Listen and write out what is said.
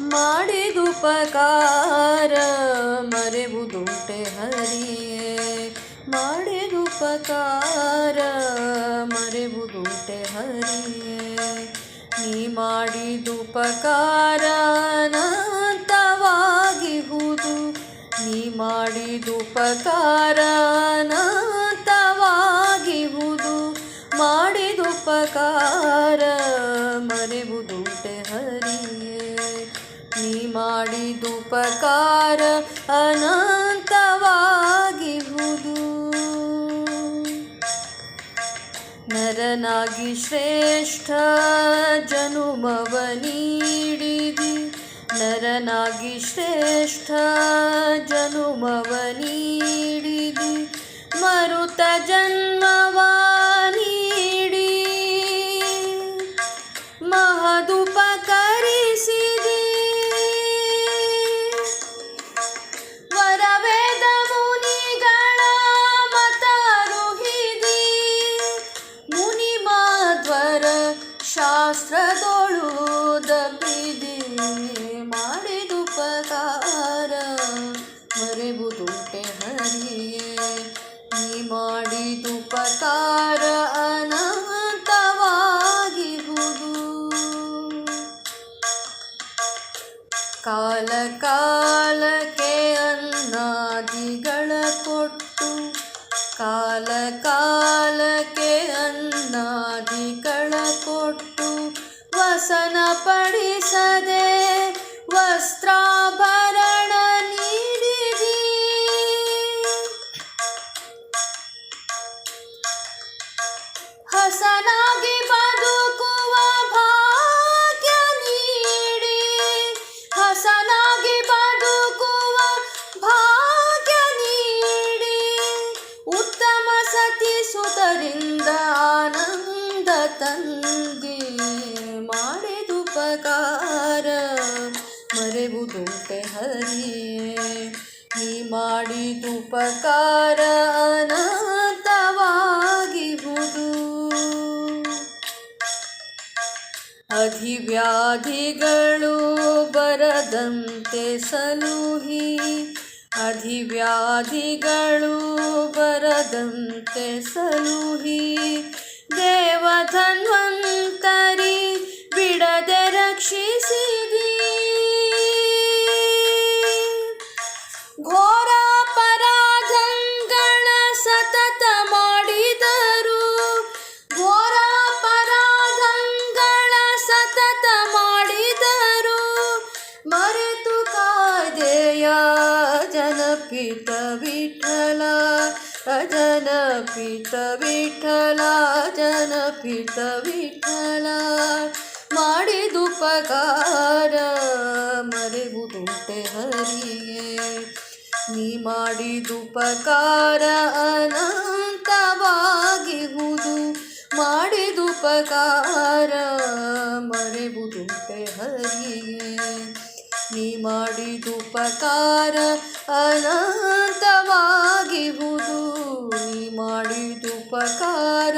ಮಾಡಿದುಪಕಾರ ಮರೆವುದುಂಟೆ ಹರಿಯೇ. ಮಾಡಿದುಪಕಾರ ಮರೆವುದುಂಟೆ ಹರಿಯೇ. ನೀ ಮಾಡಿದುಪಕಾರ ಅನಂತವಾಗಿಹುದು ನೀ ಮಾಡಿದುಪಕಾರ ಮಾಡಿದುಪಕಾರ ಅನಂತವಾಗಿಹುದು ನರನಾಗಿ ಶ್ರೇಷ್ಠ ಜನುಮವ ನೀಡಿದಿ. ನರನಾಗಿ ಶ್ರೇಷ್ಠ ಜನುಮವ ನೀಡಿದಿ. ಮರುತ ಜನ್ಮವ ಶಾಸ್ತ್ರದೊಳು ದಬ್ಬಿದಿ ಮಾಡಿದುಪಕಾರ ಮರೆವುದುಂಟೆ ಹರಿಯೇ. ನೀ ಮಾಡಿದುಪಕಾರ ಅನಂತವಾಗಿಹುದು ಕಾಲ ಕಾಲಕ್ಕೆ ಅನ್ನಾದಿಗಳ ಕೊಟ್ಟು, ಕಾಲ ಕಾಲಕ್ಕೆ ಅನ್ನಾದಿ ವಸನ ಪಡಿಸದೆ ವಸ್ತ್ರಾಭರಣ ನೀಡಿದಿ. ಹಸನಾಗಿ ಬದುಕುವ ಭಾಗ್ಯ ನೀಡಿ. ಹಸನಾಗಿ ಬದುಕುವ ಭಾಗ್ಯ ನೀಡಿ. ಉತ್ತಮ ಸತಿ ಸುತರಿಂದ ಆನಂದ ತಂದಿ. ಮರೆವುದುಂಟೆ ಹರಿಯೇ ನೀ ಮಾಡಿದುಪಕಾರ ಅನಂತವಾಗಿಹುದು ಅಧಿವ್ಯಾಧಿಗಳು ಬರದಂತೆ ಸಲುಹಿ ಅಧಿವ್ಯಾಧಿಗಳು ಬರದಂತೆ ಸಲುಹಿ ದೇವಧನ್ವಂತರಿ ಬಿಡದೆ ರಕ್ಷಿಸಿದಿ ಜನಪಿತ ವಿಠಲ ಜನಪಿತ ವಿಠಲ ಜನಪಿತ ವಿಠಲ. ಮಾಡಿದುಪಕಾರ ಮರೆವುದುಂಟೆ ಹರಿಯೇ. ನೀ ಮಾಡಿದುಪಕಾರ ಅನಂತವಾಗಿಹುದು ಮಾಡಿದುಪಕಾರ ಮರೆವುದುಂಟೆ ಹರಿಯೇ. ನೀ ಮಾಡಿದುಪಕಾರ ಅನಂತವಾಗಿಹುದು ನೀ ಮಾಡಿದುಪಕಾರ